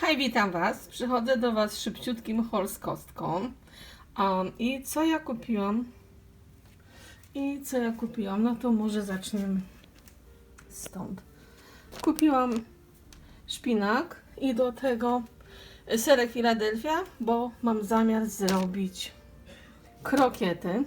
Hej, witam Was. Przychodzę do Was szybciutkim haul z kostką. Um, I co ja kupiłam? I co ja kupiłam? No to może zaczniemy stąd. Kupiłam szpinak i do tego serek Philadelphia, bo mam zamiar zrobić krokiety.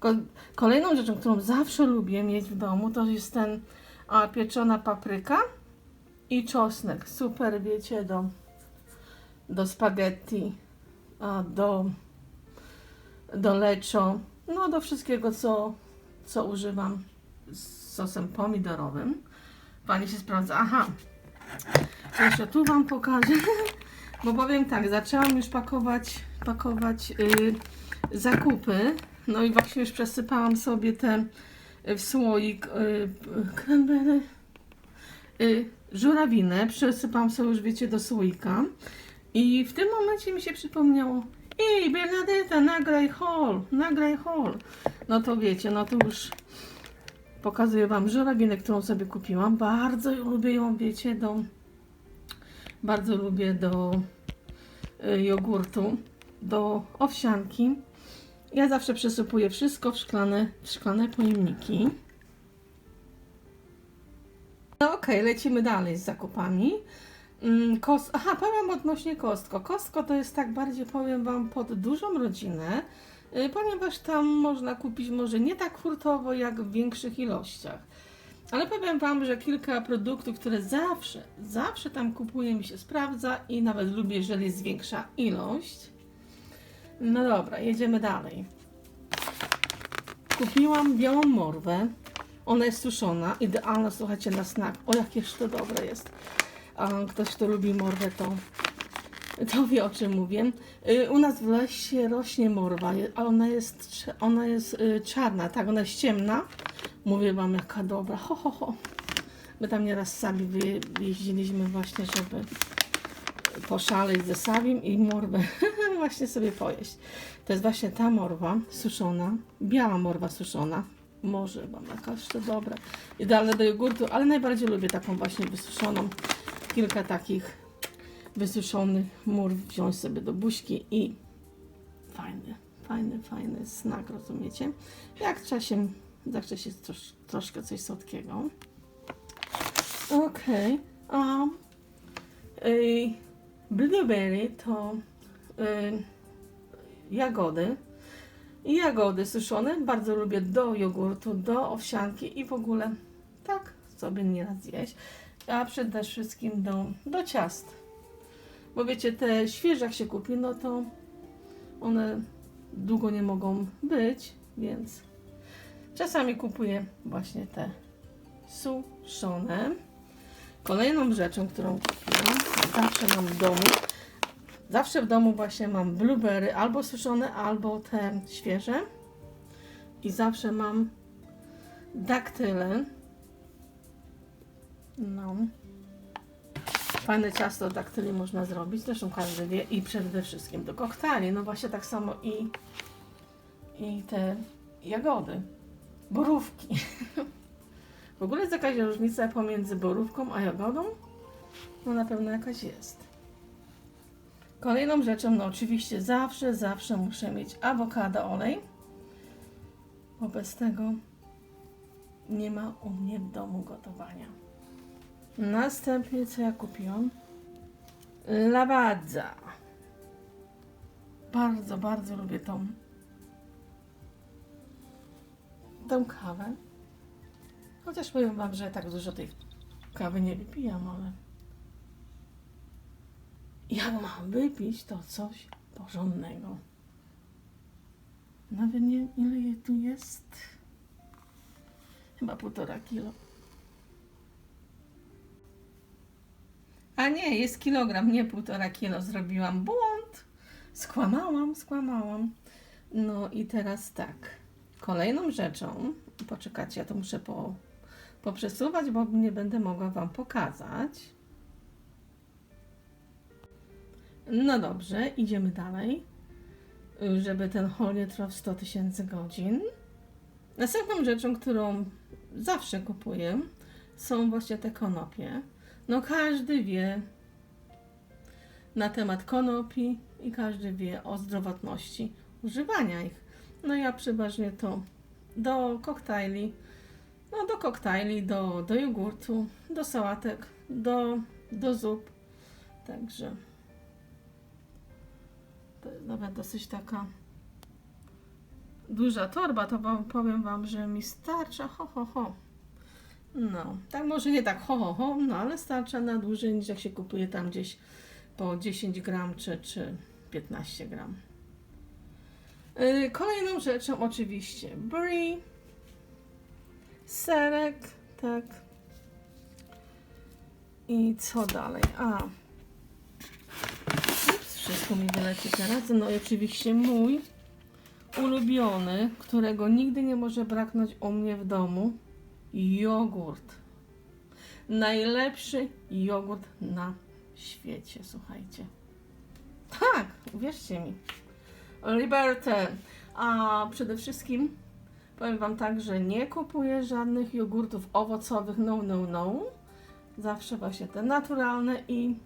Ko- Kolejną rzeczą, którą zawsze lubię mieć w domu, to jest ten a, pieczona papryka i czosnek. Super, wiecie, do, do spaghetti, do, do leczo, no do wszystkiego, co, co używam z sosem pomidorowym. Pani się sprawdza. Aha, jeszcze tu Wam pokażę, bo powiem tak, zaczęłam już pakować, pakować y, zakupy, no i właśnie już przesypałam sobie te w słoik y, cranberry, y, żurawinę, przesypałam sobie już, wiecie, do słoika i w tym momencie mi się przypomniało Ej, Bernadetta, nagraj haul, nagraj haul. No to wiecie, no to już pokazuję Wam żurawinę, którą sobie kupiłam. Bardzo lubię ją, wiecie, do... Bardzo lubię do y, jogurtu, do owsianki. Ja zawsze przesypuję wszystko w szklane, w szklane pojemniki. No okej, lecimy dalej z zakupami. Mm, Kos- Aha, powiem odnośnie Kostko. Kostko to jest tak bardziej, powiem Wam, pod dużą rodzinę, y, ponieważ tam można kupić może nie tak hurtowo, jak w większych ilościach. Ale powiem Wam, że kilka produktów, które zawsze, zawsze tam kupuję, mi się sprawdza i nawet lubię, jeżeli jest większa ilość. No dobra, jedziemy dalej. Kupiłam białą morwę. Ona jest suszona, idealna, słuchajcie, na snak. O, jakież to dobre jest. Ktoś, kto lubi morwę, to, to wie, o czym mówię. Y, U nas w lesie rośnie morwa, je- a ona jest, ona jest y, czarna, tak, ona jest ciemna. Mówię wam, jaka dobra, ho, ho, ho. My tam nieraz sami wy- wyjeździliśmy właśnie, żeby poszaleć ze Sawim i morwę właśnie sobie pojeść. To jest właśnie ta morwa suszona, biała morwa suszona. Może jakaś to dobra. Idealne do jogurtu, ale najbardziej lubię taką właśnie wysuszoną. Kilka takich wysuszonych mur wziąć sobie do buźki i fajny, fajny, fajny snak, rozumiecie? Jak czasem zawsze się trosz, troszkę coś słodkiego. Okej. a y, blueberry to y, jagody. I jagody suszone bardzo lubię do jogurtu, do owsianki i w ogóle tak sobie nieraz zjeść. A przede wszystkim do, do ciast. Bo wiecie, te świeże jak się kupi, no to one długo nie mogą być, więc czasami kupuję właśnie te suszone. Kolejną rzeczą, którą kupiłam, zawsze mam w domu, zawsze w domu właśnie mam blueberry albo suszone, albo te świeże. I zawsze mam daktyle. No. Fajne ciasto daktyli można zrobić, zresztą każdy wie. I przede wszystkim do koktajli. No właśnie tak samo i, i te jagody. Borówki. W ogóle jest jakaś różnica pomiędzy borówką a jagodą? No na pewno jakaś jest. Kolejną rzeczą, no oczywiście zawsze, zawsze muszę mieć awokado olej. Bo bez tego nie ma u mnie w domu gotowania. Następnie co ja kupiłam? Lawadza. Bardzo, bardzo lubię tą tą kawę. Chociaż powiem Wam, że tak dużo tej kawy nie wypijam, ale jak mam wypić, to coś porządnego. Nawet nie ile je tu jest. Chyba półtora kilo. A nie, jest kilogram, nie półtora kilo. Zrobiłam błąd. Skłamałam, skłamałam. No i teraz tak. Kolejną rzeczą, poczekajcie, ja to muszę po, poprzesuwać, bo nie będę mogła Wam pokazać. No dobrze, idziemy dalej, żeby ten haul nie trwał 100 tysięcy godzin. Następną rzeczą, którą zawsze kupuję, są właśnie te konopie. No każdy wie, na temat konopi i każdy wie o zdrowotności używania ich. No ja przeważnie to do koktajli, no do koktajli, do, do jogurtu, do sałatek, do, do zup. Także nawet dosyć taka duża torba, to wam, powiem Wam, że mi starcza ho ho ho. No, tak może nie tak ho ho ho, no ale starcza na dłużej niż jak się kupuje tam gdzieś po 10 gram czy, czy 15 gram. Yy, Kolejną rzeczą oczywiście brie, serek, tak. I co dalej? A. Wszystko mi wyleci teraz. No i oczywiście mój ulubiony, którego nigdy nie może braknąć u mnie w domu. Jogurt. Najlepszy jogurt na świecie, słuchajcie. Tak, uwierzcie mi. Liberty. A przede wszystkim powiem Wam tak, że nie kupuję żadnych jogurtów owocowych, no, no, no. Zawsze właśnie te naturalne i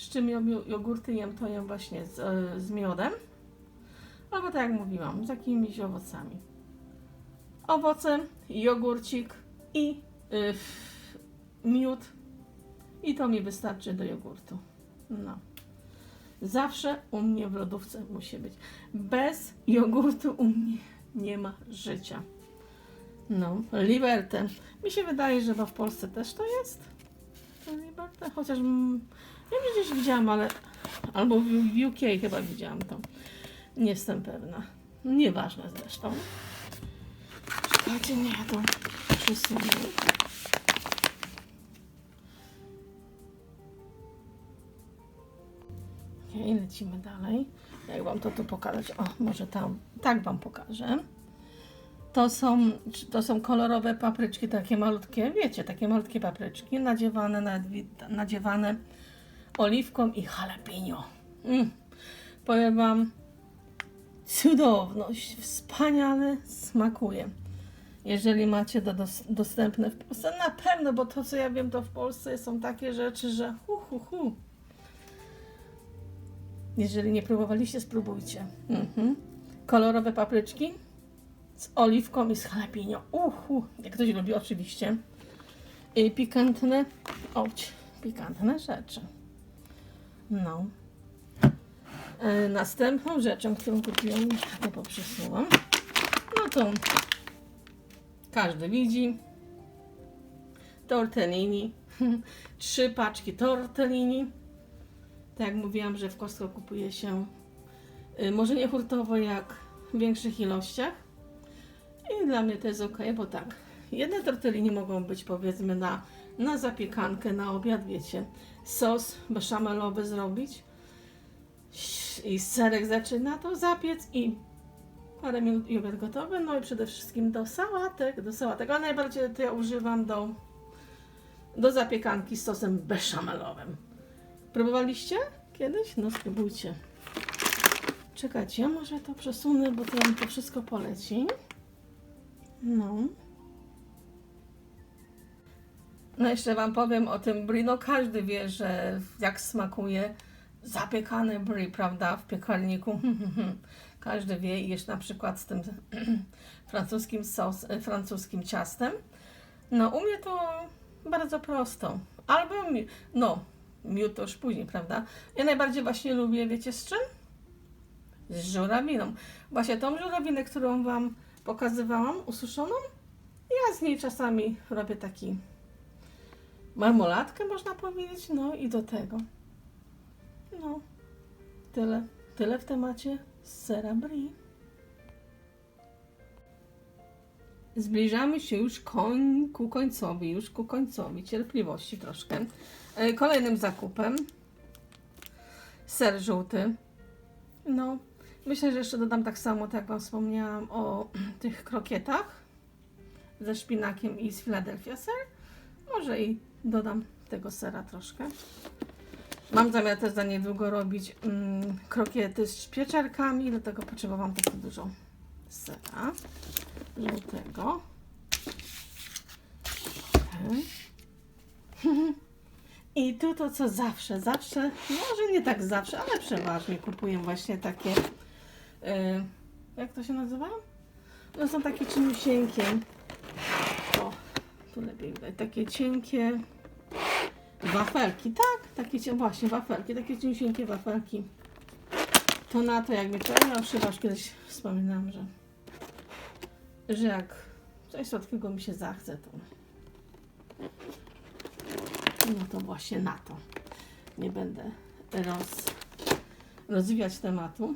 z czym jogurty jem, to jem właśnie z, e, z miodem. Albo tak jak mówiłam, z jakimiś owocami. Owoce, jogurcik i y, miód. I to mi wystarczy do jogurtu. No. Zawsze u mnie w lodówce musi być. Bez jogurtu u mnie nie ma życia. No, Liberty. Mi się wydaje, że w Polsce też to jest. To chociaż mm, ja gdzieś widziałam, ale albo w, UK chyba widziałam to. Nie jestem pewna. Nieważne zresztą. Czekajcie, nie, ja to przesunę. Okej, lecimy dalej. Jak wam to tu pokazać? O, może tam, tak wam pokażę. To są, to są kolorowe papryczki, takie malutkie, wiecie, takie malutkie papryczki, nadziewane, nadziewane oliwką i jalapeno. Mm. Powiem wam, cudowność, wspaniale smakuje. Jeżeli macie to dos- dostępne w Polsce, na pewno, bo to co ja wiem, to w Polsce są takie rzeczy, że hu, hu, hu. Jeżeli nie próbowaliście, spróbujcie. Mhm. Kolorowe papryczki z oliwką i z jalapeno. Uhu, jak ktoś lubi oczywiście. I pikantne, oć, pikantne rzeczy. No. E, następną rzeczą, którą kupiłam, to poprzesuwam, no to każdy widzi. Tortellini. Trzy paczki tortellini. Tak jak mówiłam, że w Costco kupuje się y, może nie hurtowo jak w większych ilościach. I dla mnie to jest ok, bo tak, jedne tortellini mogą być powiedzmy na, na zapiekankę, na obiad, wiecie, sos beszamelowy zrobić i serek zaczyna to zapiec i parę minut i obiad gotowy, no i przede wszystkim do sałatek, do sałatek, ale najbardziej to ja używam do, do zapiekanki z sosem beszamelowym. Próbowaliście kiedyś? No spróbujcie. Czekajcie, ja może to przesunę, bo to to wszystko poleci. No. No jeszcze Wam powiem o tym brie. No każdy wie, że jak smakuje zapiekany brie, prawda, w piekarniku. Każdy wie i jeszcze na przykład z tym francuskim sos, e, francuskim ciastem. No u mnie to bardzo prosto. Albo, no, miód to już później, prawda? Ja najbardziej właśnie lubię, wiecie z czym? Z żurawiną. Właśnie tą żurawinę, którą Wam pokazywałam, ususzoną, ja z niej czasami robię taki marmolatkę, można powiedzieć, no i do tego. No, tyle. Tyle w temacie sera brie. Zbliżamy się już koń, ku końcowi, już ku końcowi, cierpliwości troszkę. E, Kolejnym zakupem ser żółty. No, myślę, że jeszcze dodam tak samo, tak jak Wam wspomniałam o tych krokietach ze szpinakiem i z Philadelphia ser. Może i dodam tego sera troszkę. Mam zamiar też za niedługo robić mm, krokiety z pieczarkami, dlatego potrzebowałam taką dużą sera żółtego. I tu to co zawsze, zawsze, może nie tak zawsze, ale przeważnie kupuję właśnie takie, e, jak to się nazywa? No są takie cieniusieńkie, o, tu lepiej widać, takie cienkie wafelki, tak, takie właśnie wafelki, takie cieniusieńkie wafelki. To na to jak mnie to, ja już kiedyś wspominałam, że, że jak coś słodkiego mi się zachce, to no to właśnie na to. Nie będę roz, rozwijać tematu.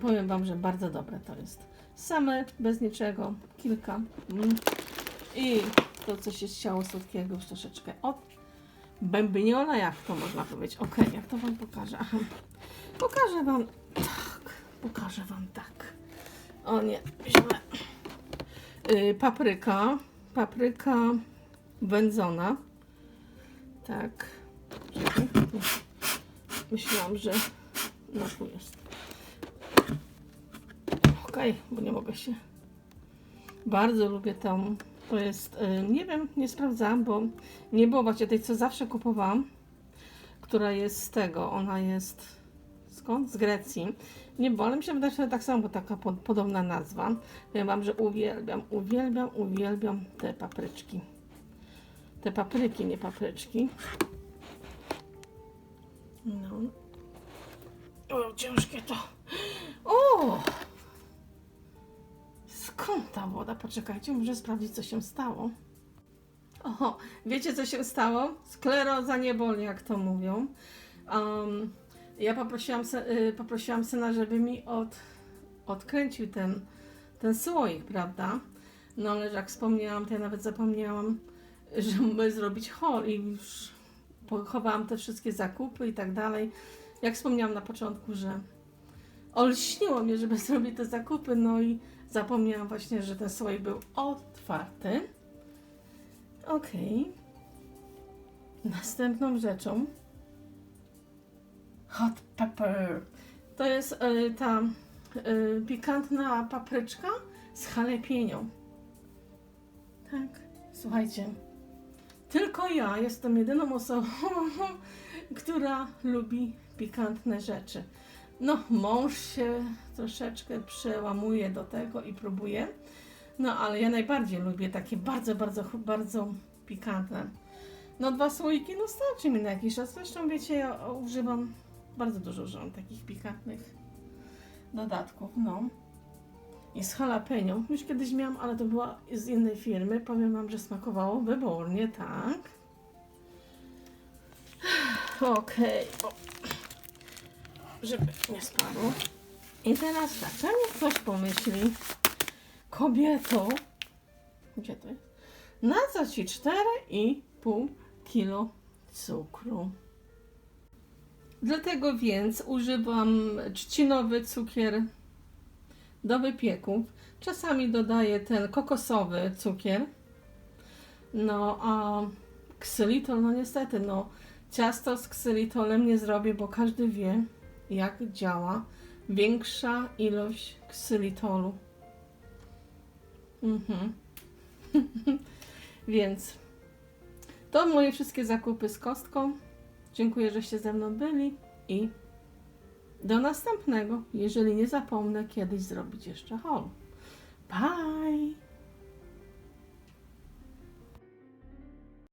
Powiem Wam, że bardzo dobre to jest. Same, bez niczego, kilka. Mm. I to, co się chciało słodkiego, już troszeczkę od bębniona, jak to można powiedzieć. Ok, jak to Wam pokażę? Pokażę Wam tak. Pokażę Wam tak. O nie, źle. Yy, papryka. Papryka wędzona. Tak. Myślałam, że no tu jest. Okej, bo nie mogę się. Bardzo lubię tą. To jest, y, nie wiem, nie sprawdzałam, bo nie było właśnie tej, co zawsze kupowałam, która jest z tego. Ona jest skąd? Z Grecji. Nie było, ale mi się wydaje, że tak samo, bo taka pod, podobna nazwa. Powiem Wam, że uwielbiam, uwielbiam, uwielbiam te papryczki. Te papryki, nie papryczki. No. O, ciężkie to. O! Skąd ta woda? Poczekajcie, muszę sprawdzić, co się stało. Oho, wiecie, co się stało? Skleroza nie boli, jak to mówią. Um, ja poprosiłam, y, poprosiłam syna, żeby mi od, odkręcił ten, ten słoik, prawda? No ale jak wspomniałam, to ja nawet zapomniałam, żeby zrobić haul i już pochowałam te wszystkie zakupy i tak dalej. Jak wspomniałam na początku, że olśniło mnie, żeby zrobić te zakupy, no i zapomniałam właśnie, że ten słoik był otwarty. Okej. Następną rzeczą hot pepper. To jest y, ta y, pikantna papryczka z jalapeno. Tak, słuchajcie. Tylko ja jestem jedyną osobą, która lubi pikantne rzeczy. No, mąż się troszeczkę przełamuje do tego i próbuje. No, ale ja najbardziej lubię takie bardzo, bardzo, bardzo pikantne. No, dwa słoiki, no starczy mi na jakiś czas. Zresztą wiecie, ja używam, bardzo dużo używam takich pikantnych dodatków, no. I z jalapeno. Już kiedyś miałam, ale to była z innej firmy. Powiem Wam, że smakowało wybornie, tak. Okej, o. żeby nie spadło. I teraz tak, pewnie ktoś pomyśli, kobieto, gdzie to jest? Na co Ci 4,5 kilo cukru? Dlatego więc używam trzcinowy cukier do wypieków. Czasami dodaję ten kokosowy cukier. No a ksylitol, no niestety, no ciasto z ksylitolem nie zrobię, bo każdy wie jak działa większa ilość ksylitolu. Mhm. Więc to moje wszystkie zakupy z kostką. Dziękuję, żeście ze mną byli i do następnego, jeżeli nie zapomnę kiedyś zrobić jeszcze haul. Bye!